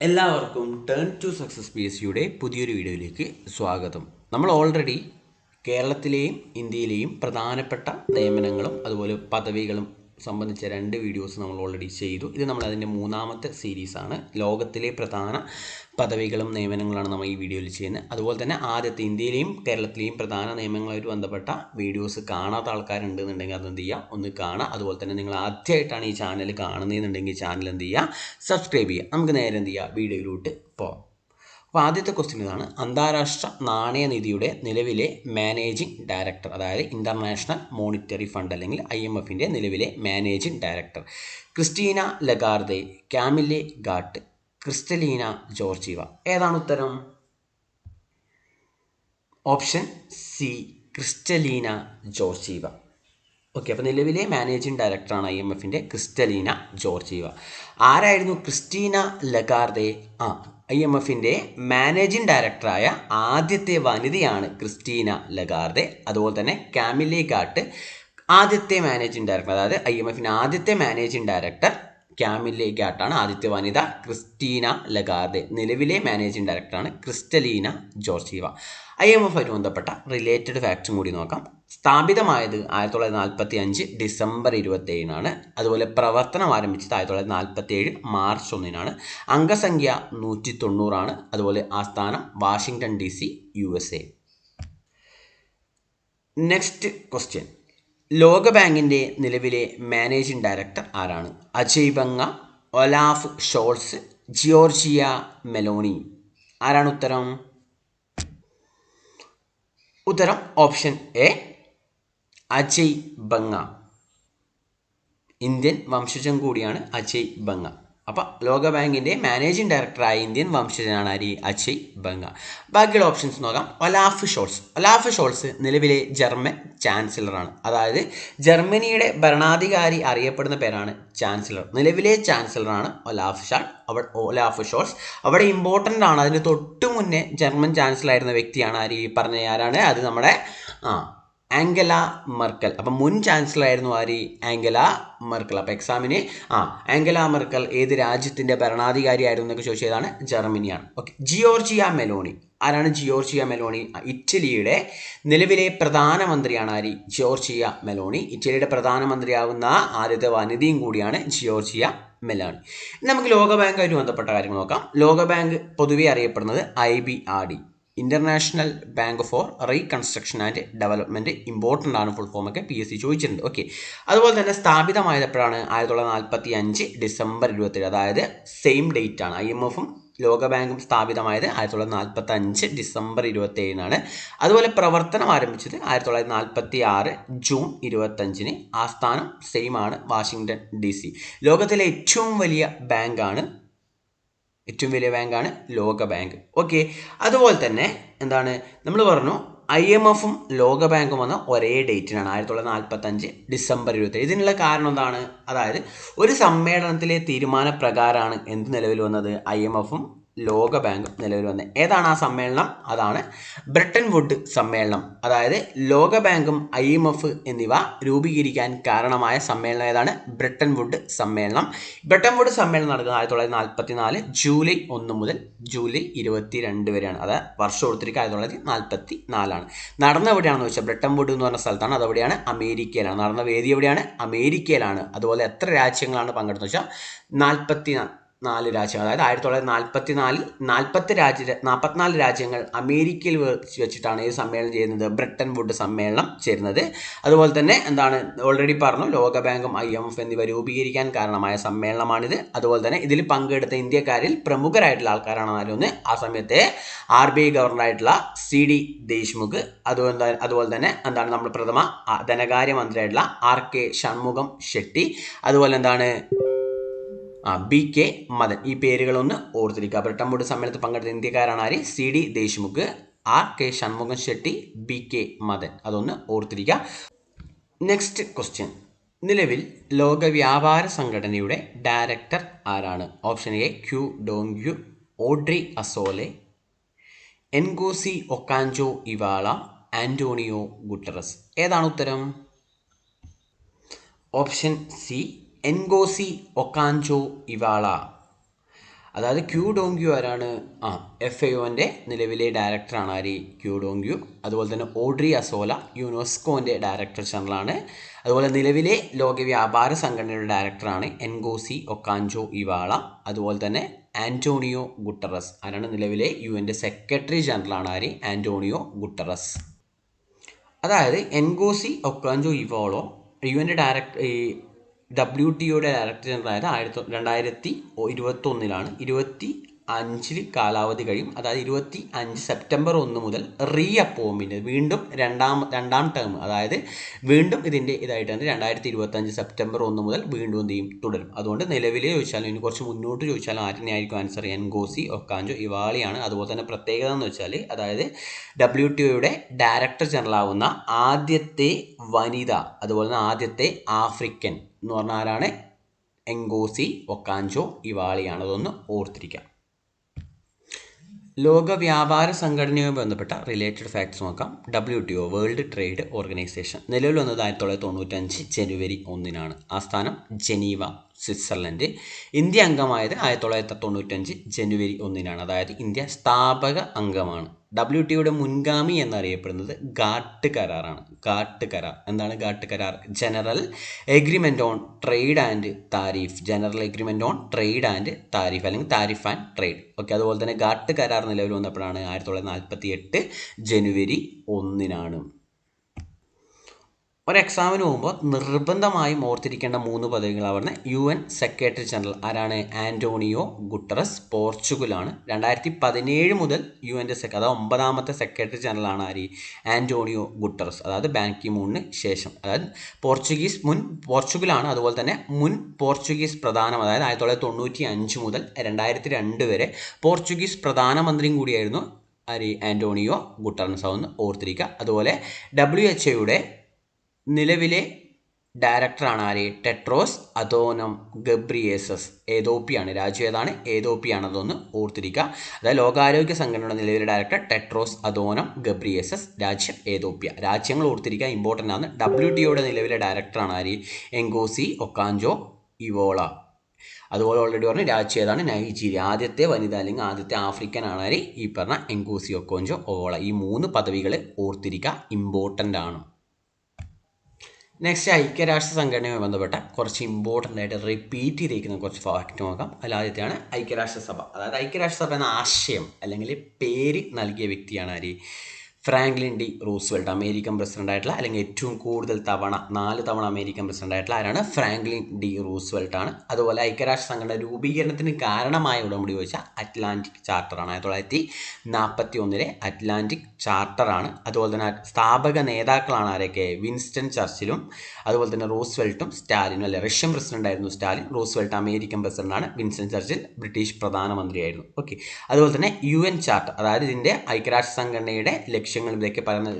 എല്ലാവർക്കും turn to success P S സിയുടെ പുതിയൊരു വീഡിയോയിലേക്ക് സ്വാഗതം. നമ്മൾ ഓൾറെഡി കേരളത്തിലെയും ഇന്ത്യയിലെയും പ്രധാനപ്പെട്ട നിയമനങ്ങളും അതുപോലെ പദവികളും സംബന്ധിച്ച രണ്ട് വീഡിയോസ് നമ്മൾ ഓൾറെഡി ചെയ്തു. ഇത് നമ്മൾ അതിന്റെ മൂന്നാമത്തെ സീരീസാണ് ലോകത്തിലെ പ്രധാന പദവികളും നിയമനങ്ങളാണ് നമ്മൾ ഈ വീഡിയോയിൽ ചെയ്യുന്നത്. അതുപോലെ തന്നെ ആദ്യത്തെ ഇന്ത്യയിലെയും കേരളത്തിലെയും പ്രധാന നിയമങ്ങളുമായിട്ട് ബന്ധപ്പെട്ട വീഡിയോസ് കാണാത്ത ആൾക്കാരുണ്ടെന്നുണ്ടെങ്കിൽ അതെന്ത് ചെയ്യുക? ഒന്ന് കാണുക. അതുപോലെ തന്നെ നിങ്ങൾ ആദ്യമായിട്ടാണ് ഈ ചാനൽ കാണുന്നതെന്നുണ്ടെങ്കിൽ ചാനൽ എന്ത് ചെയ്യുക? സബ്സ്ക്രൈബ് ചെയ്യുക. നമുക്ക് നേരെ എന്ത് ചെയ്യുക? വീഡിയോയിലോട്ട് പോകാം. അപ്പോൾ ആദ്യത്തെ ക്വസ്റ്റ്യൻ ഇതാണ്. അന്താരാഷ്ട്ര നാണയനിധിയുടെ നിലവിലെ മാനേജിംഗ് ഡയറക്ടർ അതായത് ഇന്റർനാഷണൽ മോണിറ്ററി ഫണ്ട് അല്ലെങ്കിൽ ഐ എം എഫിന്റെ നിലവിലെ managing director Christine Lagarde Camille Gatt Kristalina Georgieva. ഏതാണ് ഉത്തരം? Option C Kristalina Georgieva. Okay അപ്പോൾ നിലവിലെ മാനേജിംഗ് ഡയറക്ടറാണ് ഐ എം എഫിന്റെ ക്രിസ്റ്റലീന ജോർജീവ. ആരായിരുന്നു ക്രിസ്റ്റീന ലഗാർദെ? ആ ഐ എം എഫിന്റെ മാനേജിംഗ് ഡയറക്ടറായ ആദ്യത്തെ വനിതയാണ് ക്രിസ്റ്റീന ലഗാർദെ അതുപോലെ തന്നെ കാമിലെ ഗാട്ട് ആദ്യത്തെ മാനേജിംഗ് ഡയറക്ടർ അതായത് ഐ എം എഫിന്റെ ആദ്യത്തെ മാനേജിംഗ് ഡയറക്ടർ ക്യാമിലെ ഗാട്ടാണ്. ആദ്യത്തെ വനിത ക്രിസ്റ്റീന ലഗാർദെ നിലവിലെ മാനേജിംഗ് ഡയറക്ടറാണ് Kristalina Georgieva. I M F ആയിട്ട് ബന്ധപ്പെട്ട റിലേറ്റഡ് ഫാക്ട്സും കൂടി നോക്കാം. സ്ഥാപിതമായത് ആയിരത്തി തൊള്ളായിരത്തി നാൽപ്പത്തി അഞ്ച് ഡിസംബർ ഇരുപത്തി ഏഴിനാണ് അതുപോലെ പ്രവർത്തനം ആരംഭിച്ചത് ആയിരത്തി തൊള്ളായിരത്തി നാൽപ്പത്തി ഏഴ് മാർച്ച് ഒന്നിനാണ്. അംഗസംഖ്യ നൂറ്റി തൊണ്ണൂറാണ് അതുപോലെ ആസ്ഥാനം Washington D C U S A. Next question. ലോകബാങ്കിന്റെ നിലവിലെ മാനേജിംഗ് ഡയറക്ടർ ആരാണ്? Ajay Banga Olaf Scholz Giorgia Meloni. ആരാണ് ഉത്തരം? ഉത്തരം option A Ajay Banga. Indian വംശജൻ കൂടിയാണ് അജയ് ബംഗ. അപ്പോൾ ലോകബാങ്കിന്റെ മാനേജിംഗ് ഡയറക്ടറായ ഇന്ത്യൻ വംശജനാണ് ആര്? അജയ് ബംഗ. ബാക്കിയുള്ള ഓപ്ഷൻസ് നോക്കാം. Olaf Scholz. ഒലാഫ് ഷോൾസ് നിലവിലെ ജർമ്മൻ ചാൻസലറാണ് അതായത് ജർമ്മനിയുടെ ഭരണാധികാരി അറിയപ്പെടുന്ന പേരാണ് ചാൻസലർ നിലവിലെ ചാൻസലറാണ് ഒലാഫ് ഷാൾ. അവിടെ ഒലാഫ് ഷോൾസ്. അവിടെ ഇമ്പോർട്ടന്റ് ആണ്. അതിന് തൊട്ടു മുന്നേ ജർമ്മൻ ചാൻസലർ ആയിരുന്ന വ്യക്തിയാണ് ആര്? പറഞ്ഞ ആരാണ്? അത് നമ്മുടെ ആ ആംഗല മെർക്കൽ. അപ്പം മുൻ ചാൻസലർ ആയിരുന്നു ആര്? Angela Merkel. അപ്പോൾ എക്സാമിന് ആ ആംഗല മെർക്കൽ ഏത് രാജ്യത്തിന്റെ ഭരണാധികാരി ആയിരുന്നു എന്നൊക്കെ ചോദിച്ചതാണ് ജർമ്മനിയാണ്. Okay Giorgia Meloni. ആരാണ് ജിയോർജിയ മെലോണി? ഇറ്റലിയുടെ നിലവിലെ പ്രധാനമന്ത്രിയാണ് ആര്? Giorgia Meloni. ഇറ്റലിയുടെ പ്രധാനമന്ത്രിയാവുന്ന ആദ്യത്തെ വനിതയും കൂടിയാണ് ജിയോർജിയ മെലോണി. നമുക്ക് ലോകബാങ്കുമായിട്ട് ബന്ധപ്പെട്ട കാര്യങ്ങൾ നോക്കാം. ലോകബാങ്ക് പൊതുവെ അറിയപ്പെടുന്നത് I B R D. International bank for reconstruction and development important ആണ് ഫുൾ ഫോം ഒക്കെ പി എസ് സി ചോദിച്ചിട്ടുണ്ട്. ഓക്കെ അതുപോലെ തന്നെ സ്ഥാപിതമായത് എപ്പോഴാണ് ആയിരത്തി തൊള്ളായിരത്തി നാൽപ്പത്തി അഞ്ച് ഡിസംബർ ഇരുപത്തേഴ് അതായത് സെയിം ഡേറ്റ് ആണ്. ഐ എം എഫും ലോകബാങ്കും സ്ഥാപിതമായത് ആയിരത്തി തൊള്ളായിരത്തി നാൽപ്പത്തി അഞ്ച് ഡിസംബർ ഇരുപത്തി ഏഴിനാണ് അതുപോലെ പ്രവർത്തനം ആരംഭിച്ചത് ആയിരത്തി തൊള്ളായിരത്തി നാൽപ്പത്തി ആറ് ജൂൺ ഇരുപത്തഞ്ചിന് ആസ്ഥാനം സെയിം ആണ് വാഷിങ്ടൺ ഡി സി ലോകത്തിലെ ഏറ്റവും വലിയ ബാങ്കാണ് ഏറ്റവും വലിയ ബാങ്കാണ് ലോക ബാങ്ക്. ഓക്കെ അതുപോലെ തന്നെ എന്താണ് നമ്മൾ പറഞ്ഞു ഐ എം എഫും ലോക ബാങ്കും വന്ന ഒരേ ഡേറ്റിനാണ് ആയിരത്തി തൊള്ളായിരത്തി നാൽപ്പത്തഞ്ച് ഡിസംബർ ഇരുപത്തി ഇതിനുള്ള കാരണം എന്താണ്? അതായത് ഒരു സമ്മേളനത്തിലെ തീരുമാനപ്രകാരമാണ് എന്ത് നിലവിൽ വന്നത്? ഐ എം എഫും ലോക ബാങ്കും നിലവിൽ വന്നത് ഏതാണ് ആ സമ്മേളനം? അതാണ് ബ്രിട്ടൻ വുഡ് സമ്മേളനം. അതായത് ലോകബാങ്കും ഐ എം എഫ് എന്നിവ രൂപീകരിക്കാൻ കാരണമായ സമ്മേളനം ഏതാണ്? ബ്രിട്ടൻ വുഡ് സമ്മേളനം. ബ്രിട്ടൻ വുഡ് സമ്മേളനം നടക്കുന്നത് ആയിരത്തി തൊള്ളായിരത്തി നാൽപ്പത്തി നാല് ജൂലൈ ഒന്ന് മുതൽ ജൂലൈ ഇരുപത്തി രണ്ട് വരെയാണ്. അതായത് വർഷം കൊടുത്തിരിക്കുക ആയിരത്തി തൊള്ളായിരത്തി നാൽപ്പത്തി നാലാണ് നടന്ന എവിടെയാണെന്ന് വെച്ചാൽ ബ്രിട്ടൻ വുഡ് എന്ന് പറഞ്ഞ സ്ഥലത്താണ്. അതെവിടെയാണ് അമേരിക്കയിലാണ്. നടന്ന വേദി എവിടെയാണ്? അമേരിക്കയിലാണ്. അതുപോലെ എത്ര രാജ്യങ്ങളാണ് പങ്കെടുത്തത് വെച്ചാൽ നാൽപ്പത്തി നാല് രാജ്യങ്ങൾ. അതായത് ആയിരത്തി തൊള്ളായിരത്തി നാൽപ്പത്തി നാലിൽ നാൽപ്പത്തി രാജ്യ നാൽപ്പത്തിനാല് രാജ്യങ്ങൾ അമേരിക്കയിൽ വെച്ചിട്ടാണ് ഈ സമ്മേളനം ചെയ്യുന്നത്. ബ്രിട്ടൻ വുഡ് സമ്മേളനം ചേരുന്നത്. അതുപോലെ തന്നെ എന്താണ് ഓൾറെഡി പറഞ്ഞു ലോക ബാങ്കും ഐ എം എഫ് എന്നിവ രൂപീകരിക്കാൻ കാരണമായ സമ്മേളനമാണിത്. അതുപോലെ തന്നെ ഇതിൽ പങ്കെടുത്ത ഇന്ത്യക്കാരിൽ പ്രമുഖരായിട്ടുള്ള ആൾക്കാരാണ് ആരൊന്ന് ആ സമയത്തെ ആർ ബി ഐ ഗവർണറായിട്ടുള്ള സി ഡി ദേശ്മുഖ്. അതുപോലെ അതുപോലെ തന്നെ എന്താണ് നമ്മുടെ പ്രഥമ ധനകാര്യ മന്ത്രിയായിട്ടുള്ള ആർ കെ ഷൺമുഖം ഷെട്ടി. അതുപോലെ എന്താണ് ആ ബി കെ മദൻ. ഈ പേരുകളൊന്ന് ഓർത്തിരിക്കുക. ബ്രിട്ടൻ ബോർഡ് സമ്മേളനത്തിൽ പങ്കെടുത്ത ഇന്ത്യക്കാരാണ് ആര് C D Deshmukh R K Shanmukham Shetty B K Madan. അതൊന്ന് ഓർത്തിരിക്കുക. നെക്സ്റ്റ് ക്വസ്റ്റ്യൻ നിലവിൽ ലോക വ്യാപാര സംഘടനയുടെ ഡയറക്ടർ ആരാണ്? Option A Qu Dongyu Audrey Azoulay Ngozi Okonjo Iweala Antonio Guterres ഏതാണ് ഉത്തരം? Option C Ngozi Okonjo Iweala. അതായത് ക്യൂ ഡോങ്ക്യു ആരാണ്? ആ എഫ് ഒന്റെ നിലവിലെ ഡയറക്ടറാണ് ആര്? Qu Dongyu. അതുപോലെ തന്നെ ഓഡ്രി അസോല യുനെസ്കോന്റെ ഡയറക്ടർ ജനറലാണ് അതുപോലെ നിലവിലെ ലോക വ്യാപാര സംഘടനയുടെ ഡയറക്ടറാണ് എൻഗോസി ഒക്കാഞ്ചോ ഇവാള. അതുപോലെ തന്നെ ആന്റോണിയോ ഗുട്ടറസ്. ആരാണ് നിലവിലെ യു എന്റെ സെക്രട്ടറി ജനറലാണ് ആര്? Antonio Guterres. അതായത് എൻഗോസി ഒക്കാഞ്ചോ ഇവോളോ യു എന്റെ ഡയറക്ടർ ഡബ്ല്യു ടിയുടെ ഡയറക്ടർ ജനറൽ ആയത് ആയിരത്തി ഇരുപണ്ടായിരത്തി ഇരുപത്തൊന്നിലാണ്. ഇരുപത്തി അഞ്ചിൽ കാലാവധി കഴിയും. അതായത് ഇരുപത്തി അഞ്ച് സെപ്റ്റംബർ ഒന്ന് മുതൽ റീ അപ്പോയിൻമെന്റ് വീണ്ടും രണ്ടാം രണ്ടാം ടേം അതായത് വീണ്ടും ഇതിന്റെ ഇതായിട്ടാണ് രണ്ടായിരത്തി ഇരുപത്തഞ്ച് സെപ്റ്റംബർ ഒന്ന് മുതൽ വീണ്ടും എന്ത് ചെയ്യും? തുടരും. അതുകൊണ്ട് നിലവിൽ ചോദിച്ചാലും ഇനി കുറച്ച് മുന്നോട്ട് ചോദിച്ചാലും ആരിനെയായിരിക്കും ആൻസർ ചെയ്യാൻ ഗോസി ഒക്കാഞ്ചോ ഇവാളിയാണ്. അതുപോലെ തന്നെ പ്രത്യേകത എന്ന് വെച്ചാൽ അതായത് ഡബ്ല്യു ടി ഒയുടെ ഡയറക്ടർ ജനറൽ ആവുന്ന ആദ്യത്തെ വനിത അതുപോലെ തന്നെ ആദ്യത്തെ ആഫ്രിക്കൻ എന്ന് പറഞ്ഞാൽ ആരാണ്? എങ്കോസി ഒക്കാഞ്ചോ ഇവാളിയാണ് അതൊന്ന് ഓർത്തിരിക്കാം. ലോക വ്യാപാര സംഘടനയുമായി ബന്ധപ്പെട്ട റിലേറ്റഡ് ഫാക്ട്സ് നോക്കാം. W T O world trade organisation നിലവിൽ വന്നത് ആയിരത്തി തൊള്ളായിരത്തി തൊണ്ണൂറ്റഞ്ച് ജനുവരി ഒന്നിനാണ്. ആസ്ഥാനം ജനീവ. സ്വിറ്റ്സർലൻഡ്. ഇന്ത്യ അംഗമായത് ആയിരത്തി തൊള്ളായിരത്തി തൊണ്ണൂറ്റഞ്ച് ജനുവരി ഒന്നിനാണ്. അതായത് ഇന്ത്യ സ്ഥാപക അംഗമാണ്. ഡബ്ല്യു ടിയുടെ മുൻഗാമി എന്നറിയപ്പെടുന്നത് ഗാട്ട് കരാറാണ് ഗാട്ട് കരാർ എന്താണ് ഗാട്ട് കരാർ general agreement on trade and tariff general agreement on trade and tariff അല്ലെങ്കിൽ താരിഫ് ആൻഡ് ട്രേഡ് ഓക്കെ അതുപോലെ തന്നെ ഗാട്ട് കരാർ നിലവിൽ വന്നപ്പോഴാണ് ആയിരത്തി തൊള്ളായിരത്തി നാൽപ്പത്തി എട്ട് ജനുവരി ഒന്നിനാണ്. ഒരു എക്സാമിന് പോകുമ്പോൾ നിർബന്ധമായും ഓർത്തിരിക്കേണ്ട മൂന്ന് പദവികളാണ് യു എൻ സെക്രട്ടറി ജനറൽ ആരാണ്? ആന്റോണിയോ ഗുട്ടറസ് പോർച്ചുഗലാണ്. രണ്ടായിരത്തി പതിനേഴ് മുതൽ യു എന്റെ സെക്ര അതായത് ഒമ്പതാമത്തെ സെക്രട്ടറി ജനറലാണ് ആര്? Antonio Guterres. അതായത് ബാങ്കി മൂണിന് ശേഷം. അതായത് പോർച്ചുഗീസ് മുൻ പോർച്ചുഗലാണ് അതുപോലെ തന്നെ മുൻ പോർച്ചുഗീസ് പ്രധാനം അതായത് ആയിരത്തി തൊള്ളായിരത്തി തൊണ്ണൂറ്റി അഞ്ച് മുതൽ രണ്ടായിരത്തി രണ്ട് വരെ പോർച്ചുഗീസ് പ്രധാനമന്ത്രിയും കൂടിയായിരുന്നു ആര്? ആന്റോണിയോ ഗുട്ടറൻസ് ഒന്ന് ഓർത്തിരിക്കുക. അതുപോലെ ഡബ്ല്യു എച്ച് ഒയുടെ നിലവിലെ ഡയറക്ടറാണ് ആര് ടെട്രോസ് അതോനം ഗബ്രിയേസസ്. ഏതോപ്പിയാണ്? രാജ്യം ഏതാണ്? ഏതോപ്പിയാണ് അതൊന്ന് ഓർത്തിരിക്കുക. അതായത് ലോകാരോഗ്യ സംഘടനയുടെ നിലവിലെ ഡയറക്ടർ ടെട്രോസ് അതോനം ഗബ്രിയേസസ്. രാജ്യം ഏതോപ്യ. രാജ്യങ്ങൾ ഓർത്തിരിക്കുക ഇമ്പോർട്ടന്റ് ആണ് ഡബ്ല്യു ടിയുടെ നിലവിലെ ഡയറക്ടറാണ് ആര് എങ്കോസി ഒക്കാഞ്ചോ ഇവോള. അതുപോലെ ഓൾറെഡി പറഞ്ഞ രാജ്യം ഏതാണ്? നൈജീരിയ. ആദ്യത്തെ വനിത അല്ലെങ്കിൽ ആദ്യത്തെ ആഫ്രിക്കൻ ആണ് ആര് ഈ പറഞ്ഞ എങ്കോസി ഒക്കോഞ്ചോ ഓള ഈ മൂന്ന് പദവികൾ ഓർത്തിരിക്കുക ഇമ്പോർട്ടന്റ് ആണ് നെക്സ്റ്റ് ഐക്യരാഷ്ട്ര സംഘടനയുമായി ബന്ധപ്പെട്ട കുറച്ച് ഇമ്പോർട്ടന്റ് ആയിട്ട് റിപ്പീറ്റ് ചെയ്തിരിക്കുന്ന കുറച്ച് ഫാക്റ്റ് നോക്കാം. അതിൽ ആദ്യത്തെയാണ് ഐക്യരാഷ്ട്രസഭ അതായത് ഐക്യരാഷ്ട്രസഭ എന്ന ആശയം അല്ലെങ്കിൽ പേര് നൽകിയ വ്യക്തിയാണ് ആര്? Franklin D Roosevelt American president ആയിട്ടുള്ള അല്ലെങ്കിൽ ഏറ്റവും കൂടുതൽ തവണ നാല് തവണ അമേരിക്കൻ പ്രസിഡന്റ് ആയിട്ടുള്ള ആരാണ്? ഫ്രാങ്ക്ലിൻ ഡി റൂസ്വെൽട്ട് ആണ്. അതുപോലെ ഐക്യരാഷ്ട്ര സംഘടന രൂപീകരണത്തിന് കാരണമായ ഉടമ്പടി ചോദിച്ചാൽ അറ്റ്ലാന്റിക് ചാർട്ടറാണ് ആയിരത്തി തൊള്ളായിരത്തി നാൽപ്പത്തി ഒന്നിലെ അറ്റ്ലാന്റിക് ചാർട്ടറാണ് അതുപോലെ തന്നെ സ്ഥാപക നേതാക്കളാണ് ആരൊക്കെ? വിൻസ്റ്റൺ ചർച്ചിലും അതുപോലെ തന്നെ റൂസ്വെൽട്ടും സ്റ്റാലിനും അല്ലെ? റഷ്യൻ പ്രസിഡന്റ് ആയിരുന്നു സ്റ്റാലിൻ റൂസ്വെൽട്ട് അമേരിക്കൻ പ്രസിഡന്റാണ് വിൻസ്റ്റൺ ചർച്ചിൽ ബ്രിട്ടീഷ് പ്രധാനമന്ത്രിയായിരുന്നു. ഓക്കെ. അതുപോലെ തന്നെ യു എൻ ചാർട്ടർ അതായത് ഇതിന്റെ ഐക്യരാഷ്ട്ര സംഘടനയുടെ ലക്ഷ്യങ്ങൾ ഇതൊക്കെ പറയുന്ന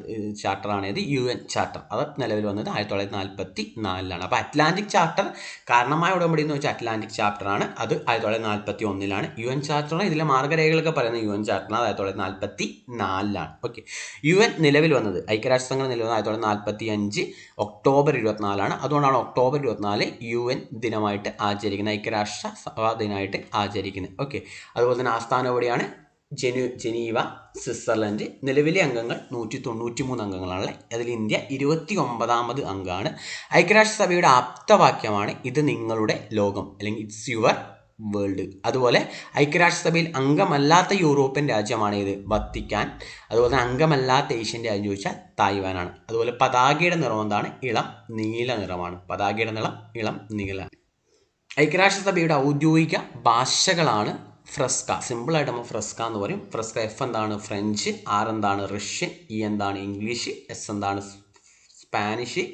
ചാർട്ടറാണ് ഇത് യു എൻ ചാർട്ടർ അത് നിലവിൽ വന്നത് ആയിരത്തി തൊള്ളായിരത്തി നാൽപ്പത്തി നാലിലാണ് അപ്പോൾ അറ്റ്ലാന്റിക് ചാർട്ടർ കാരണമായ ഉടമ്പടി എന്ന് വെച്ചാൽ അറ്റ്ലാന്റിക് ചാപ്റ്ററാണ്. അത് ആയിരത്തി തൊള്ളായിരത്തി നാൽപ്പത്തി ഒന്നിലാണ് യു എൻ ചാർട്ടറാണ് ഇതിലെ മാർഗരേഖകളൊക്കെ പറയുന്ന യു എൻ ചാർട്ടറാണ് ആയിരത്തി തൊള്ളായിരത്തി നാൽപ്പത്തി നാലിലാണ് ഓക്കെ. യു എൻ നിലവിൽ വന്നത് ഐക്യരാഷ്ട്രസംഘം നിലവിൽ വന്നത് ആയിരത്തി തൊള്ളായിരത്തി നാൽപ്പത്തി അഞ്ച് ഒക്ടോബർ ഇരുപത്തിനാലാണ്. അതുകൊണ്ടാണ് ഒക്ടോബർ ഇരുപത്തിനാല് യു എൻ ദിനമായിട്ട് ആചരിക്കുന്നത്. ഐക്യരാഷ്ട്ര സഭാ ദിനമായിട്ട് ആചരിക്കുന്നത്. ഓക്കെ. അതുപോലെ തന്നെ ആസ്ഥാനം ജനു ജനീവ സ്വിറ്റ്സർലൻഡ് നിലവിലെ അംഗങ്ങൾ നൂറ്റി തൊണ്ണൂറ്റി മൂന്ന് അംഗങ്ങളാണ് അതിൽ ഇന്ത്യ ഇരുപത്തി ഒമ്പതാമത് അംഗമാണ്. ഐക്യരാഷ്ട്രസഭയുടെ ആപ്തവാക്യമാണ് ഇത് നിങ്ങളുടെ ലോകം അല്ലെങ്കിൽ ഇറ്റ്സ് യുവർ വേൾഡ് അതുപോലെ ഐക്യരാഷ്ട്രസഭയിൽ അംഗമല്ലാത്ത യൂറോപ്യൻ രാജ്യമാണ് ഇത് വത്തിക്കാൻ. അതുപോലെ തന്നെ അംഗമല്ലാത്ത ഏഷ്യൻ രാജ്യം ചോദിച്ചാൽ തായ്വാനാണ്. അതുപോലെ പതാകയുടെ നിറം എന്താണ്? ഇളം നീല നിറമാണ്. പതാകയുടെ നിളം ഇളം നീല. ഐക്യരാഷ്ട്രസഭയുടെ ഔദ്യോഗിക ഭാഷകളാണ് ഫ്രസ്ക. സിമ്പിൾ ആയിട്ട് നമ്മൾ ഫ്രസ്ക എന്ന് പറയും. ഫ്രസ്ക എഫ് എന്താണ്? ഫ്രഞ്ച് ആർ എന്താണ്? റഷ്യൻ ഇ എന്താണ്? ഇംഗ്ലീഷ് എസ് എന്താണ്? സ്പാനിഷ്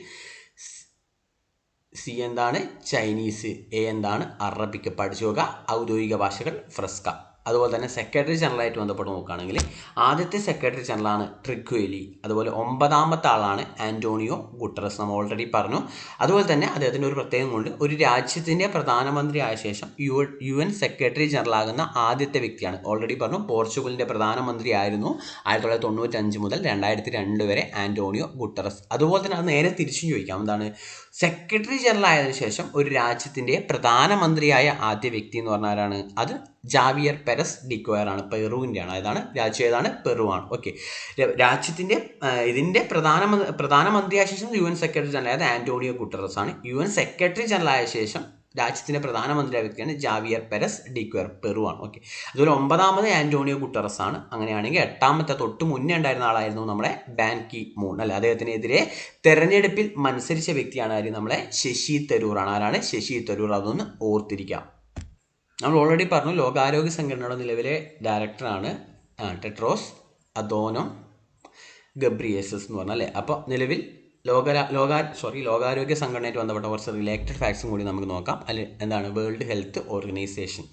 സി എന്താണ്? ചൈനീസ് എ എന്താണ്? അറബിക്ക് പഠിച്ചു ഔദ്യോഗിക ഭാഷകൾ ഫ്രസ്ക. അതുപോലെ തന്നെ സെക്രട്ടറി ജനറലായിട്ട് ബന്ധപ്പെട്ട് നോക്കുകയാണെങ്കിൽ ആദ്യത്തെ സെക്രട്ടറി ജനറലാണ് ട്രിക്വേലി അതുപോലെ ഒമ്പതാമത്തെ ആളാണ് ആന്റോണിയോ ഗുട്ടറസ്. നമ്മൾ ഓൾറെഡി പറഞ്ഞു. അതുപോലെ തന്നെ അദ്ദേഹത്തിന്റെ ഒരു പ്രത്യേകം കൊണ്ട് ഒരു രാജ്യത്തിന്റെ പ്രധാനമന്ത്രി ആയ ശേഷം U U N secretary general ആകുന്ന ആദ്യത്തെ വ്യക്തിയാണ്. ഓൾറെഡി പറഞ്ഞു പോർച്ചുഗലിന്റെ പ്രധാനമന്ത്രി ആയിരുന്നു ആയിരത്തി തൊള്ളായിരത്തി തൊണ്ണൂറ്റഞ്ച് മുതൽ രണ്ടായിരത്തി രണ്ട് വരെ ആന്റോണിയോ ഗുട്ടറസ്. അതുപോലെ തന്നെ അത് നേരെ തിരിച്ചും ചോദിക്കാം. എന്താണ്? സെക്രട്ടറി ജനറൽ ആയതിനു ശേഷം ഒരു രാജ്യത്തിന്റെ പ്രധാനമന്ത്രിയായ ആദ്യ വ്യക്തി എന്ന് പറഞ്ഞാൽ ആരാണ്? അത് ജാവിയർ പെരസ് ഡിക്വയർ ആണ് പെറുവിന്റെ ആണ്. അതാണ് രാജ്യം ഏതാണ്? പെറു ആണ്. ഓക്കെ. രാജ്യത്തിന്റെ ഇതിന്റെ പ്രധാന പ്രധാനമന്ത്രിയായ ശേഷം യു എൻ സെക്രട്ടറി ജനറൽ അതായത് ആന്റോണിയോ ഗുട്ടറസ് ആണ്. യു എൻ സെക്രട്ടറി ജനറൽ ആയ ശേഷം രാജ്യത്തിന്റെ പ്രധാനമന്ത്രിയായ വ്യക്തിയാണ് Javier Perez de Cuellar Peru ആണ്. ഓക്കെ. അതുപോലെ ഒമ്പതാമത് ആന്റോണിയോ ഗുട്ടറസ് ആണ്. അങ്ങനെയാണെങ്കിൽ എട്ടാമത്തെ തൊട്ട് മുന്നേ ഉണ്ടായിരുന്ന ആളായിരുന്നു നമ്മുടെ ബാൻ കി മൂൺ അല്ലെ? അദ്ദേഹത്തിനെതിരെ തെരഞ്ഞെടുപ്പിൽ മത്സരിച്ച വ്യക്തിയാണ് ആര്? നമ്മളെ ശശി തരൂർ ആണ്. ആരാണ്? ശശി തരൂർ. അതൊന്ന് ഓർത്തിരിക്കാം. നമ്മൾ ഓൾറെഡി പറഞ്ഞു ലോകാരോഗ്യ സംഘടനയുടെ നിലവിലെ ഡയറക്ടറാണ് ടെട്രോസ് അദോനം ഗബ്രിയേസസ് എന്ന് പറഞ്ഞാൽ അല്ലേ? അപ്പോൾ നിലവിൽ ലോക ലോകാ സോറി ലോകാരോഗ്യ സംഘടനയായിട്ട് ബന്ധപ്പെട്ട കുറച്ച് റിലേറ്റഡ് ഫാക്ട്സും കൂടി നമുക്ക് നോക്കാം. അതിൽ എന്താണ്? World health organisation.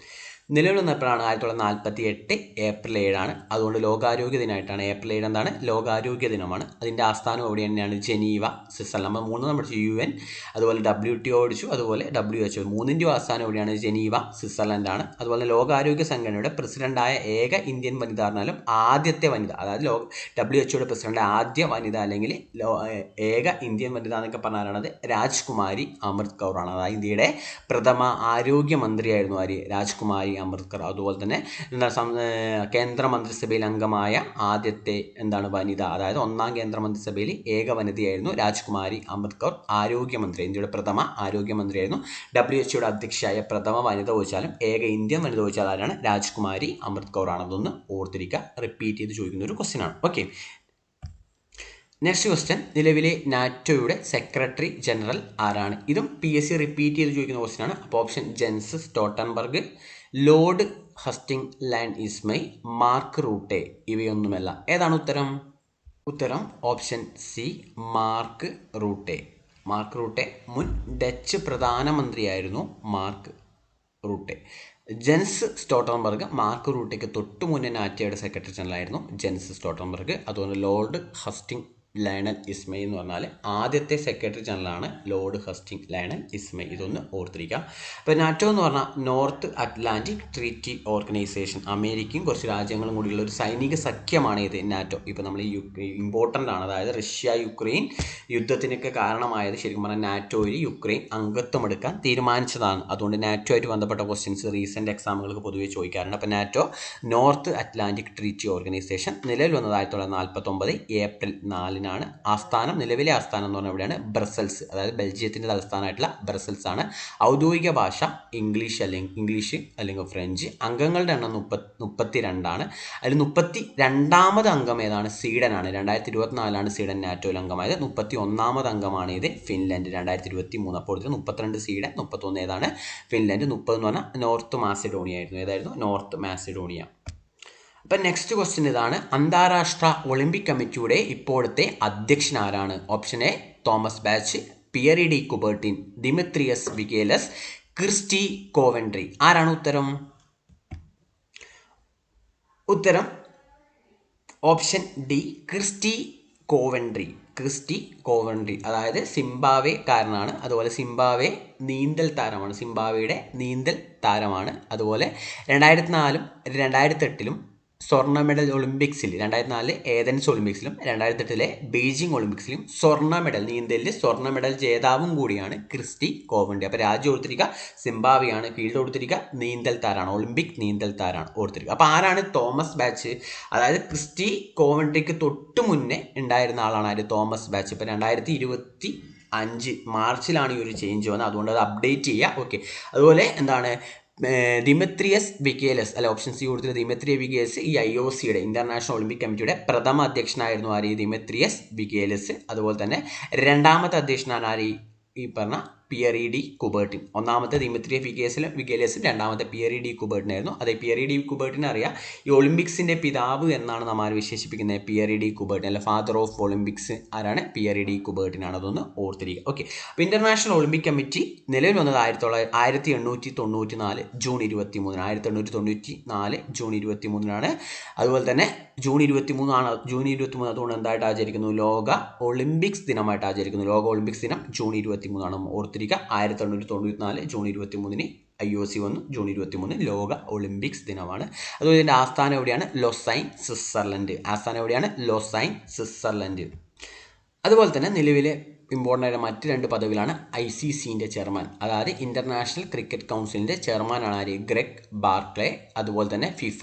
നിലവിൽ വന്നപ്പോഴാണ് ആയിരത്തി തൊള്ളായിരത്തി നാൽപ്പത്തി എട്ട് ഏപ്രിൽ ഏഴാണ്. അതുകൊണ്ട് ലോകാരോഗ്യ ദിനമായിട്ടാണ് ഏപ്രിൽ ഏഴ് എന്താണ്? ലോകാരോഗ്യ ദിനമാണ്. അതിന്റെ ആസ്ഥാനം എവിടെ തന്നെയാണ് ജനീവ സ്വിറ്റ്സർലൻഡ്. നമ്മൾ മൂന്ന് നമ്മൾ യു എൻ അതുപോലെ ഡബ്ല്യു ടി ഒ അടിച്ചു അതുപോലെ ഡബ്ല്യു എച്ച് മൂന്നിന്റെ ആസ്ഥാനം എവിടെയാണ് ജനീവ സ്വിറ്റ്സർലൻഡാണ് അതുപോലെ ലോകാരോഗ്യ സംഘടനയുടെ പ്രസിഡന്റായ ഏക ഇന്ത്യൻ വനിത പറഞ്ഞാലും ആദ്യത്തെ വനിത. അതായത് ലോ ഡബ്ല്യു എച്ച് ഒയുടെ പ്രസിഡന്റ് ആദ്യ വനിത അല്ലെങ്കിൽ ഏക ഇന്ത്യൻ വനിത എന്നൊക്കെ പറഞ്ഞാലാണത് രാജ്കുമാരി അമൃത് കൗറാണ് അതായത് ഇന്ത്യയുടെ പ്രഥമ ആരോഗ്യമന്ത്രിയായിരുന്നു ആര്? രാജ്കുമാരി അമൃത്കർ. അതുപോലെ തന്നെ എന്താ കേന്ദ്രമന്ത്രിസഭയിൽ അംഗമായ ആദ്യത്തെ എന്താണ് വനിത അതായത് ഒന്നാം കേന്ദ്രമന്ത്രിസഭയിൽ ഏക വനിതയായിരുന്നു രാജ്കുമാരി അംബേദ്കർ കൗർ ആരോഗ്യമന്ത്രി ഇന്ത്യയുടെ പ്രഥമ ആരോഗ്യമന്ത്രിയായിരുന്നു. ഡബ്ല്യു എച്ച്ഒയുടെ അധ്യക്ഷയായ പ്രഥമ വനിത ചോദിച്ചാലും ഏക ഇന്ത്യൻ വനിത ചോദിച്ചാൽ ആരാണ്? രാജ്കുമാരി അമൃത് ആണെന്നൊന്ന് ഓർത്തിരിക്കുക. റിപ്പീറ്റ് ചെയ്ത് ചോദിക്കുന്ന ഒരു ക്വസ്റ്റ്യൻ ആണ്. ഓക്കെ നെക്സ്റ്റ് ക്വസ്റ്റ്യൻ നിലവിലെ നാറ്റോയുടെ സെക്രട്ടറി ജനറൽ ആരാണ്? ഇതും പി എസ് സി റിപ്പീറ്റ് ചെയ്ത് ചോദിക്കുന്ന ക്വസ്റ്റ്യൻ ആണ്. അപ്പോൾ option Jens Stoltenberg Lord Hastings Lionel Ismay Mark Rutte ഇവയൊന്നുമല്ല. ഏതാണ് ഉത്തരം? ഉത്തരം option C Mark Rutte. Mark Rutte മുൻ Dutch പ്രധാനമന്ത്രിയായിരുന്നു Mark Rutte. Jens Stoltenberg Mark റൂട്ടയ്ക്ക് തൊട്ടു മുന്നേ നാറ്റയുടെ സെക്രട്ടറി ജനറൽ ആയിരുന്നു ജെൻസ് സ്റ്റോട്ടംബർഗ് അതുപോലെ ലോർഡ് ഹസ്റ്റിംഗ് ലയണൽ ഇസ്മയിൽ എന്ന് പറഞ്ഞാൽ ആദ്യത്തെ സെക്രട്ടറി ജനറലാണ് ലോർഡ് ഹസ്റ്റിംഗ്. ലയണൽ ഇസ്മയിൽ ഇതൊന്ന് ഓർത്തിരിക്കാം. അപ്പോൾ നാറ്റോ എന്ന് പറഞ്ഞാൽ നോർത്ത് അറ്റ്ലാന്റിക് ട്രീറ്റി ഓർഗനൈസേഷൻ. അമേരിക്കയും കുറച്ച് രാജ്യങ്ങളും കൂടിയുള്ള ഒരു സൈനിക സഖ്യമാണ് ഇത് നാറ്റോ. ഇപ്പോൾ നമ്മൾ ഇമ്പോർട്ടന്റ് ആണ്. അതായത് റഷ്യ യുക്രൈൻ യുദ്ധത്തിനൊക്കെ കാരണമായത് ശരിക്കും പറഞ്ഞാൽ നാറ്റോയിൽ യുക്രൈൻ അംഗത്വം എടുക്കാൻ തീരുമാനിച്ചതാണ്. അതുകൊണ്ട് നാറ്റോ ആയിട്ട് ബന്ധപ്പെട്ട ക്വസ്റ്റ്യൻസ് റീസെന്റ് എക്സാമുകൾക്ക് പൊതുവേ ചോദിക്കാറുണ്ട്. അപ്പോൾ NATO north Atlantic treaty organisation നിലവിൽ വന്നത് ആയിരത്തി തൊള്ളായിരത്തി നാൽപ്പത്തൊമ്പത് ഏപ്രിൽ നാലിന് ആണ് ആസ്ഥാനം നിലവിലെ ആസ്ഥാനം എന്ന് പറഞ്ഞാൽ എവിടെയാണ് ബ്രസൽസ്. അതായത് ബെൽജിയത്തിന്റെ തലസ്ഥാനമായിട്ടുള്ള ബ്രസൽസ് ആണ്. ഔദ്യോഗിക ഭാഷ ഇംഗ്ലീഷ് അല്ലെങ്കിൽ ഇംഗ്ലീഷ് അല്ലെങ്കിൽ ഫ്രഞ്ച്. അംഗങ്ങളുടെ എണ്ണം മുപ്പത്തി മുപ്പത്തി രണ്ടാണ് അതിൽ മുപ്പത്തി രണ്ടാമത് അംഗം ഏതാണ്? സ്വീഡനാണ്. രണ്ടായിരത്തി ഇരുപത്തിനാലാണ് സ്വീഡൻ നാറ്റോയിൽ അംഗമായത്. മുപ്പത്തി ഒന്നാമത് അംഗമാണ് ഇത് ഫിൻലൻഡ്. രണ്ടായിരത്തി ഇരുപത്തി മൂന്ന് അപ്പോൾ ഇത് മുപ്പത്തിരണ്ട് സ്വീഡൻ മുപ്പത്തൊന്ന് ഏതാണ്? ഫിൻലൻഡ്. മുപ്പത് എന്ന് പറഞ്ഞാൽ നോർത്ത് മാസിഡോണിയ ആയിരുന്നു. ഏതായിരുന്നു? North Macedonia. അപ്പം നെക്സ്റ്റ് ക്വസ്റ്റ്യൻ ഇതാണ്. അന്താരാഷ്ട്ര ഒളിമ്പിക് കമ്മിറ്റിയുടെ ഇപ്പോഴത്തെ അധ്യക്ഷൻ ആരാണ്? Option A Thomas Bach Pierre de Coubertin Dimitrios Vikelas Kirsty Coventry. ആരാണ് ഉത്തരം? ഉത്തരം option D Kirsty Coventry. Kirsty Coventry. അതായത് സിംബാവേക്കാരനാണ് അതുപോലെ സിംബാവെ നീന്തൽ താരമാണ്. സിംബാവയുടെ നീന്തൽ താരമാണ്. അതുപോലെ രണ്ടായിരത്തി നാലും രണ്ടായിരത്തി എട്ടിലും സ്വർണ മെഡൽ ഒളിമ്പിക്സിൽ രണ്ടായിരത്തി നാലിൽ ഏതൻസ് ഒളിമ്പിക്സിലും രണ്ടായിരത്തി എട്ടിലെ ബീജിംഗ് ഒളിമ്പിക്സിലും സ്വർണ മെഡൽ നീന്തലിൽ സ്വർണ മെഡൽ ജേതാവും കൂടിയാണ് ക്രിസ്റ്റി കോവണ്ടി. അപ്പോൾ രാജ്യം ഓർത്തിരിക്കുക സിംബാവിയാണ് ഫീൽഡ് ഓർത്തിരിക്കുക നീന്തൽ താരാണ് ഒളിമ്പിക് നീന്തൽ താരാണ് ഓർത്തിരിക്കുക. അപ്പോൾ ആരാണ് തോമസ് ബാച്ച്? അതായത് ക്രിസ്റ്റി കോവണ്ടിക്ക് തൊട്ട് മുന്നേ ഉണ്ടായിരുന്ന ആളാണ് ആര്? Thomas Bach. ഇപ്പോൾ രണ്ടായിരത്തി ഇരുപത്തി അഞ്ച് മാർച്ചിലാണ് ഈ ഒരു ചേഞ്ച് വന്നത്. അതുകൊണ്ട് അത് അപ്ഡേറ്റ് ചെയ്യുക. ഓക്കെ അതുപോലെ എന്താണ്? ദിമെത്രിയസ് വിഗേലസ് അല്ല ഓപ്ഷൻ സി കൊടുത്തിട്ട് ദിമെത്രിയ വിഗേലസ് ഈ ഐ ഒ സിയുടെ ഇന്റർനാഷണൽ ഒളിമ്പിക് കമ്മിറ്റിയുടെ പ്രഥമ അധ്യക്ഷനായിരുന്നു ആര്? ദിമിത്രിയസ് വിഗേലസ്. അതുപോലെ തന്നെ രണ്ടാമത്തെ അധ്യക്ഷനാണ് ആര്? ഈ പറഞ്ഞ പിയറി ഡി കുബേർട്ടിൻ. ഒന്നാമത്തെ ദിമിത്രിയ ഫിഗേസിലും വിഗേലിയസും രണ്ടാമത്തെ പിയറി ഡി കുബേർട്ടിനായിരുന്നു. അതെ പിയറി ഡി കുബേർട്ടിനെ അറിയാം ഈ ഒളിമ്പിക്സിന്റെ പിതാവ് എന്നാണ് നമ്മൾ വിശേഷിപ്പിക്കുന്നത്? പിയറി ഡി കുബേർട്ടിൻ അല്ലെ? ഫാദർ ഓഫ് ഒളിമ്പിക്സ് ആരാണ്? പിയറി ഡി കുബേർട്ടിനാണ്. അതൊന്ന് ഓർത്തിരിക്കുക ഓക്കെ അപ്പോൾ ഇന്റർനാഷണൽ ഒളിമ്പിക് കമ്മിറ്റി നിലവിൽ വന്നത് ആയിരത്തി തൊള്ളായിരത്തി ആയിരത്തി എണ്ണൂറ്റി തൊണ്ണൂറ്റി നാല് ജൂൺ ഇരുപത്തി മൂന്നിന് ആയിരത്തി എണ്ണൂറ്റി തൊണ്ണൂറ്റി നാല് ജൂൺ ഇരുപത്തി മൂന്നിനാണ് അതുപോലെ തന്നെ ജൂൺ ഇരുപത്തി മൂന്നാണ് ജൂൺ ഇരുപത്തി മൂന്ന് അതുകൊണ്ട് എന്തായിട്ട് ആചരിക്കുന്നു? ലോക ഒളിമ്പിക്സ് ദിനമായിട്ട് ആചരിക്കുന്നു. ലോക ഒളിമ്പിക്സ് ദിനം ജൂൺ ഇരുപത്തി മൂന്നാണ് ഓർത്തിരിക്കുക ആയിരത്തി തൊള്ളായിരത്തി തൊണ്ണൂറ്റി നാല് ജൂൺ ഇരുപത്തി മൂന്നിന് ഐ ഒ സി വന്നു. ജൂൺ ഇരുപത്തി മൂന്ന് ലോക ഒളിമ്പിക്സ് ദിനമാണ്. അതുപോലെ ഇതിന്റെ ആസ്ഥാനം എവിടെയാണ്? Lausanne Switzerland. ആസ്ഥാനം എവിടെയാണ്? Lausanne Switzerland. അതുപോലെ തന്നെ നിലവിലെ ഇമ്പോർട്ടന്റ് ആയ മറ്റ് രണ്ട് പദവികളാണ് ഐ സി സിന്റെ ചെയർമാൻ. അതായത് ഇന്റർനാഷണൽ ക്രിക്കറ്റ് കൗൺസിലിന്റെ ചെയർമാനാണ് ആര്? Greg Barclay. അതുപോലെ തന്നെ ഫിഫ.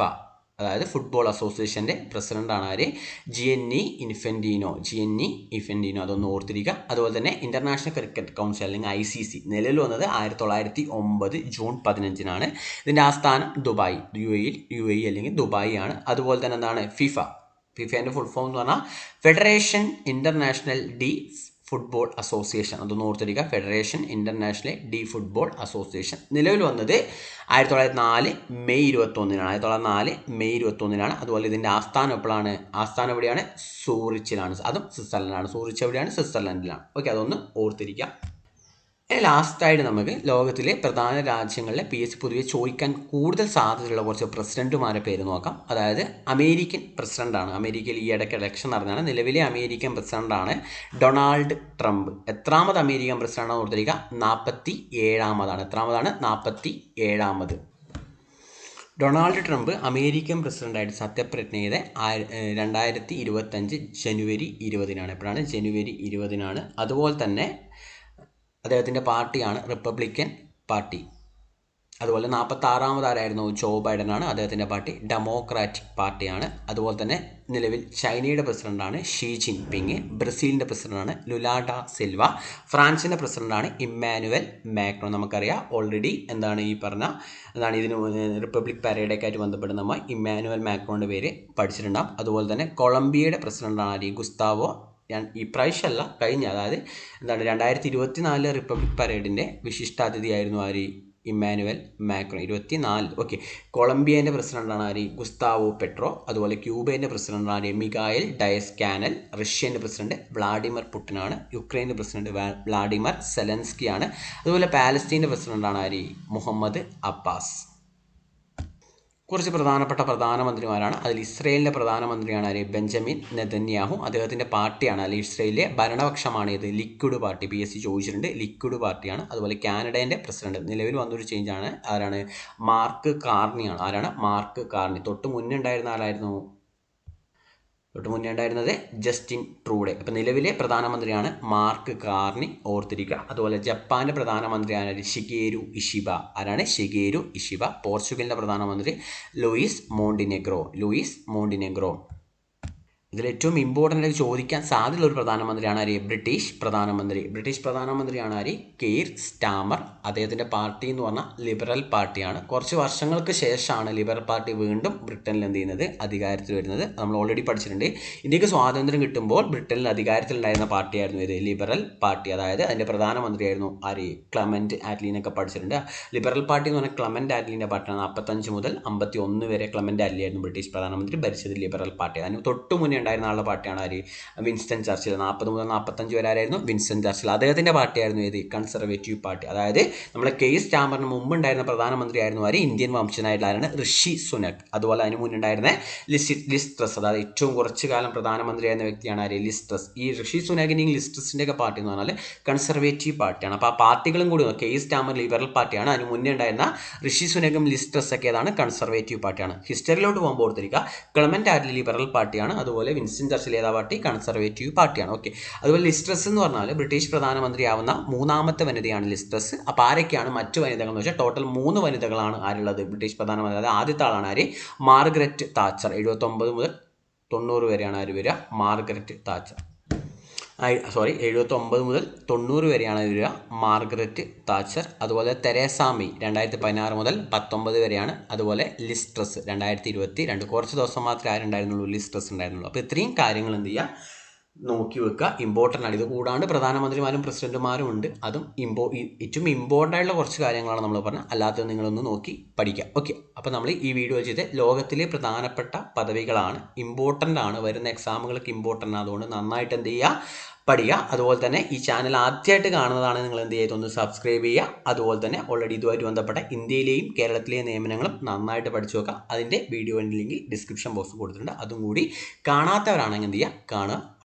അതായത് ഫുട്ബോൾ അസോസിയേഷന്റെ പ്രസിഡന്റാണ് ആര് Gianni Infantino Gianni Infantino അതൊന്ന് ഓർത്തിരിക്കുക. അതുപോലെ തന്നെ ഇന്റർനാഷണൽ ക്രിക്കറ്റ് കൗൺസിൽ അല്ലെങ്കിൽ ഐ സി സി നിലവിൽ വന്നത് ആയിരത്തി തൊള്ളായിരത്തി ഒമ്പത് ജൂൺ പതിനഞ്ചിനാണ്. ഇതിന്റെ ആസ്ഥാനം ദുബായ് യു എയിൽ യു എ അല്ലെങ്കിൽ ദുബായ് ആണ്. അതുപോലെ തന്നെ എന്താണ്? ഫിഫ ഫിഫേന്റെ ഫുൾ ഫോം എന്ന് പറഞ്ഞാൽ federation international de football association അതൊന്ന് ഓർത്തിരിക്കുക. Federation international de football association നിലവിൽ വന്നത് ആയിരത്തി തൊള്ളായിരത്തി നാല് മെയ് ഇരുപത്തൊന്നിനാണ്. ആയിരത്തി തൊള്ളായിരത്തി നാല് മെയ് ഇരുപത്തൊന്നിനാണ്. അതുപോലെ ഇതിന്റെ ആസ്ഥാനം എപ്പോഴാണ്? ആസ്ഥാനം എവിടെയാണ്? സൂറിച്ചിലാണ്. അതും സ്വിറ്റ്സർലൻഡാണ് സൂറിച്ച് എവിടെയാണ്? സ്വിറ്റ്സർലൻഡിലാണ്. ഓക്കെ അതൊന്ന് ഓർത്തിരിക്കുക. ലാസ്റ്റായിട്ട് നമുക്ക് ലോകത്തിലെ പ്രധാന രാജ്യങ്ങളിലെ പി എസ് പൊതുവെ ചോദിക്കാൻ കൂടുതൽ സാധ്യതയുള്ള കുറച്ച് പ്രസിഡന്റുമാരെ പേര് നോക്കാം. അതായത് അമേരിക്കൻ പ്രസിഡന്റാണ് അമേരിക്കയിൽ ഈ ഇടയ്ക്ക് ഇലക്ഷൻ നടന്നതാണ്. നിലവിലെ അമേരിക്കൻ പ്രസിഡന്റാണ് ഡൊണാൾഡ് ട്രംപ്. എത്രാമത് അമേരിക്കൻ പ്രസിഡന്റാണെന്ന് ഓർത്തിരിക്കുക? നാൽപ്പത്തി ഏഴാമതാണ് എത്രാമതാണ്? നാൽപ്പത്തി ഏഴാമത് ഡൊണാൾഡ് ട്രംപ് അമേരിക്കൻ പ്രസിഡന്റായിട്ട് സത്യപ്രതിജ്ഞ ചെയ്ത് രണ്ടായിരത്തി ഇരുപത്തഞ്ച് ജനുവരി ഇരുപതിനാണ്. എപ്പോഴാണ്? ജനുവരി ഇരുപതിനാണ്. അതുപോലെ തന്നെ അദ്ദേഹത്തിന്റെ പാർട്ടിയാണ് റിപ്പബ്ലിക്കൻ പാർട്ടി. അതുപോലെ നാൽപ്പത്തി ആറാമതാരായിരുന്നു ജോ ജോ ബൈഡനാണ് അദ്ദേഹത്തിന്റെ പാർട്ടി. ഡെമോക്രാറ്റിക് പാർട്ടിയാണ്. അതുപോലെ തന്നെ നിലവിൽ ചൈനയുടെ പ്രസിഡന്റാണ് ഷീ ജിൻപിങ് ബ്രസീലിന്റെ പ്രസിഡന്റാണ് ലുലാഡ സിൽവ ഫ്രാൻസിന്റെ പ്രസിഡന്റാണ് ഇമ്മാനുവൽ മാക്രോ നമുക്കറിയാം ഓൾറെഡി എന്താണ് ഈ പറഞ്ഞ എന്താണ് ഇതിന് റിപ്പബ്ലിക് പരേഡൊക്കെ ആയിട്ട് ബന്ധപ്പെട്ട് നമ്മൾ ഇമ്മാനുവൽ മാക്രോന്റെ പേര് പഠിച്ചിട്ടുണ്ടാകും അതുപോലെ തന്നെ കൊളംബിയയുടെ പ്രസിഡന്റാണ് ഗുസ്താവോ ഞാൻ പ്രാവശ്യമല്ല കഴിഞ്ഞ അതായത് എന്താണ് രണ്ടായിരത്തി ഇരുപത്തി നാലിലെ റിപ്പബ്ലിക് പരേഡിന്റെ വിശിഷ്ടാതിഥിയായിരുന്നു ആര്? ഇമ്മാനുവൽ മാക്രോ ഇരുപത്തി നാല് ഓക്കെ. കൊളംബിയേന്റെ പ്രസിഡന്റാണ് ആര്? Gustavo Petro. അതുപോലെ ക്യൂബേന്റെ പ്രസിഡന്റാണ് ആര്? ഡയസ് കാനൽ റഷ്യന്റെ പ്രസിഡന്റ് വ്ളാഡിമർ പുട്ടിനാണ്. യുക്രൈന്റെ പ്രസിഡന്റ് വ്ളാഡിമർ സെലൻസ്കിയാണ്. അതുപോലെ പാലസ്തീന്റെ പ്രസിഡന്റാണ് ആര്? Muhammad Abbas. കുറച്ച് പ്രധാനപ്പെട്ട പ്രധാനമന്ത്രിമാരാണ്. അതിൽ ഇസ്രയേലിന്റെ പ്രധാനമന്ത്രിയാണ് ആര്? Benjamin Netanyahu. അദ്ദേഹത്തിന്റെ പാർട്ടിയാണ്. അല്ലെങ്കിൽ ഇസ്രയേലിലെ ഭരണപക്ഷമാണ് ഇത്. Likud party. P S C ചോദിച്ചിട്ടുണ്ട്. ലിക്വിഡ് പാർട്ടിയാണ്. അതുപോലെ കാനഡേന്റെ പ്രസിഡന്റ്. നിലവിൽ വന്നൊരു ചേഞ്ചാണ് ആരാണ്? മാർക്ക് കാർണിയാണ്. ആരാണ്? Mark Carney. തൊട്ട് മുന്നേ ഉണ്ടായിരുന്ന ആരായിരുന്നു? തൊട്ട് മുന്നേ ഉണ്ടായിരുന്നത് ജസ്റ്റിൻ ട്രൂഡെ. അപ്പം നിലവിലെ പ്രധാനമന്ത്രിയാണ് മാർക്ക് കാർണി ഓർത്തിരിക്കുക. അതുപോലെ ജപ്പാന്റെ പ്രധാനമന്ത്രിയാണ് ഷിഗേരു ഇഷിബ. ആരാണ്? Shigeru Ishiba. പോർച്ചുഗലിന്റെ പ്രധാനമന്ത്രി ലൂയിസ് മോണ്ടിനെഗ്രോ. Luis Montenegro. ഇതിൽ ഏറ്റവും ഇമ്പോർട്ടന്റ് ആയി ചോദിക്കാൻ സാധ്യതയുള്ള ഒരു പ്രധാനമന്ത്രിയാണ് ആര്? ബ്രിട്ടീഷ് പ്രധാനമന്ത്രി. ബ്രിട്ടീഷ് പ്രധാനമന്ത്രിയാണ് ആര്? Care Starmer. അദ്ദേഹത്തിന്റെ പാർട്ടി എന്ന് പറഞ്ഞാൽ ലിബറൽ പാർട്ടിയാണ്. കുറച്ച് വർഷങ്ങൾക്ക് ശേഷമാണ് ലിബറൽ പാർട്ടി വീണ്ടും ബ്രിട്ടനിൽ എന്ത് ചെയ്യുന്നത്? അധികാരത്തിൽ വരുന്നത്. നമ്മൾ ഓൾറെഡി പഠിച്ചിട്ടുണ്ട്. ഇന്ത്യയ്ക്ക് സ്വാതന്ത്ര്യം കിട്ടുമ്പോൾ ബ്രിട്ടനിൽ അധികാരത്തിലുണ്ടായിരുന്ന പാർട്ടിയായിരുന്നു ഇത് ലിബറൽ പാർട്ടി. അതായത് അതിന്റെ പ്രധാനമന്ത്രിയായിരുന്നു ആര്? ക്ലമന്റ് ആറ്റ്ലീനൊക്കെ പഠിച്ചിട്ടുണ്ട്. ലിബറൽ പാർട്ടി എന്ന് പറഞ്ഞാൽ ക്ലമന്റ് ആറ്റ്ലീന്റെ പാർട്ടിയാണ്. നാൽപ്പത്തഞ്ച് മുതൽ അമ്പത്തി ഒന്ന് വരെ ക്ലമന്റ് ആറ്റ്ലി ആയിരുന്നു ബ്രിട്ടീഷ് പ്രധാനമന്ത്രി ഭരിച്ചത് ലിബറൽ പാർട്ടി. അതിന് തൊട്ട് മുന്നേ ഉണ്ടായിരുന്ന ആളുടെ പാർട്ടിയാണ് ആര്? Winston Churchill. നാൽപ്പത് മുതൽ നാൽപ്പത്തഞ്ച് വരെ ആരായിരുന്നു? Winston Churchill. അദ്ദേഹത്തിന്റെ പാർട്ടിയായിരുന്നു ഏത്? Conservative party. അതായത് നമ്മളെ എസ് സ്റ്റാമറിന് മുമ്പ് ഉണ്ടായിരുന്ന പ്രധാനമന്ത്രിയായിരുന്നു ആര്? ഇന്ത്യൻ വംശനായിട്ടുള്ള ആരാണ്? ഋഷി സുനക്. അതുപോലെ അതിന് മുന്നുണ്ടായിരുന്ന ലിസി ലിസ്ട്രസ്. അതായത് ഏറ്റവും കുറച്ച് കാലം പ്രധാനമന്ത്രിയായിരുന്ന വ്യക്തിയാണ് ആര്? ലിസ്ട്രസ്. ഈ ഋഷി സുനകിന്റെയും ലിസ്ട്രസിന്റെ ഒക്കെ പാർട്ടി എന്ന് പറഞ്ഞാൽ കൺസർവേറ്റീവ് പാർട്ടിയാണ്. അപ്പോൾ ആ പാർട്ടികളും കൂടി കെ എസ് സ്റ്റാമർ ലിബറൽ പാർട്ടിയാണ്. അതിന് മുന്നേ ഉണ്ടായിരുന്ന ഋഷി സുനകും ലിസ്ട്രസ് ഒക്കെ ഏതാണ്? കൺസർവേറ്റീവ് പാർട്ടിയാണ്. ഹിസ്റ്ററിയിലോട്ട് പോകുമ്പോൾ ഓർത്തിരിക്കുക. ക്ലമന്റ് ആറ്റ്ലി ലിബറൽ പാർട്ടിയാണ്. അതുപോലെ വിൻസ്റ്റൺ ചർച്ചിൽ ഏതാ പാർട്ടി കൺസർവേറ്റീവ് പാർട്ടിയാണ്. ഓക്കെ. അതുപോലെ ലിസ്ട്രസ് എന്ന് പറഞ്ഞാൽ ബ്രിട്ടീഷ് പ്രധാനമന്ത്രിയാവുന്ന മൂന്നാമത്തെ വനിതയാണ് ലിസ്ട്രസ് അപ്പോൾ ആരൊക്കെയാണ് മറ്റു വനിതകൾ എന്ന് വെച്ചാൽ ടോട്ടൽ മൂന്ന് വനിതകളാണ് ആരുള്ളത്? ബ്രിട്ടീഷ് പ്രധാനമന്ത്രി അതായത് ആദ്യത്തെ ആളാണ് ആര്? Margaret Thatcher. എഴുപത്തൊമ്പത് മുതൽ തൊണ്ണൂറ് വരെയാണ് ആര് വരിക? Margaret Thatcher. സോറി എഴുപത്തൊമ്പത് മുതൽ തൊണ്ണൂറ് വരെയാണ് വരിക. മാർഗരറ്റ് താച്ചർ അതുപോലെ തെരേസാമി രണ്ടായിരത്തി പതിനാറ് മുതൽ പത്തൊമ്പത് വരെയാണ്. അതുപോലെ ലിസ്ട്രസ് രണ്ടായിരത്തി ഇരുപത്തി രണ്ട്. കുറച്ച് ദിവസം മാത്രമേ ആരുണ്ടായിരുന്നുള്ളൂ ലിസ്ട്രസ് ഉണ്ടായിരുന്നുള്ളൂ. അപ്പോൾ ഇത്രയും കാര്യങ്ങൾ എന്ത് ചെയ്യുക? നോക്കി വെക്കുക. ഇമ്പോർട്ടന്റ് ആണ്. ഇത് കൂടാണ്ട് പ്രധാനമന്ത്രിമാരും പ്രസിഡന്റുമാരും ഉണ്ട്. അതും ഇമ്പോ ഏറ്റവും ഇമ്പോർട്ടന്റ് ആയിട്ടുള്ള കുറച്ച് കാര്യങ്ങളാണ് നമ്മൾ പറഞ്ഞത്. അല്ലാത്തത് നിങ്ങളൊന്ന് നോക്കി പഠിക്കുക. ഓക്കെ അപ്പോൾ നമ്മൾ ഈ വീഡിയോ ചെയ്ത് ലോകത്തിലെ പ്രധാനപ്പെട്ട പദവികളാണ്. ഇമ്പോർട്ടന്റ് ആണ്. വരുന്ന എക്സാമുകൾക്ക് ഇമ്പോർട്ടന്റ് ആണ്. അതുകൊണ്ട് നന്നായിട്ട് എന്ത് ചെയ്യുക? പഠിക്കുക അതുപോലെ തന്നെ ഈ ചാനൽ ആദ്യമായിട്ട് കാണുന്നതാണ് നിങ്ങൾ എന്ത് ചെയ്യുക ഒന്ന് സബ്സ്ക്രൈബ് ചെയ്യുക. അതുപോലെ തന്നെ ഓൾറെഡി ഇതുമായിട്ട് ബന്ധപ്പെട്ട ഇന്ത്യയിലെയും കേരളത്തിലെയും നിയമനങ്ങളും നന്നായിട്ട് പഠിച്ചു നോക്കുക. അതിന്റെ വീഡിയോ ലിങ്ക് ഡിസ്ക്രിപ്ഷൻ ബോക്സ് കൊടുത്തിട്ടുണ്ട്. അതും കൂടി കാണാത്തവരാണെങ്കിൽ എന്ത് ചെയ്യുക കാണുക.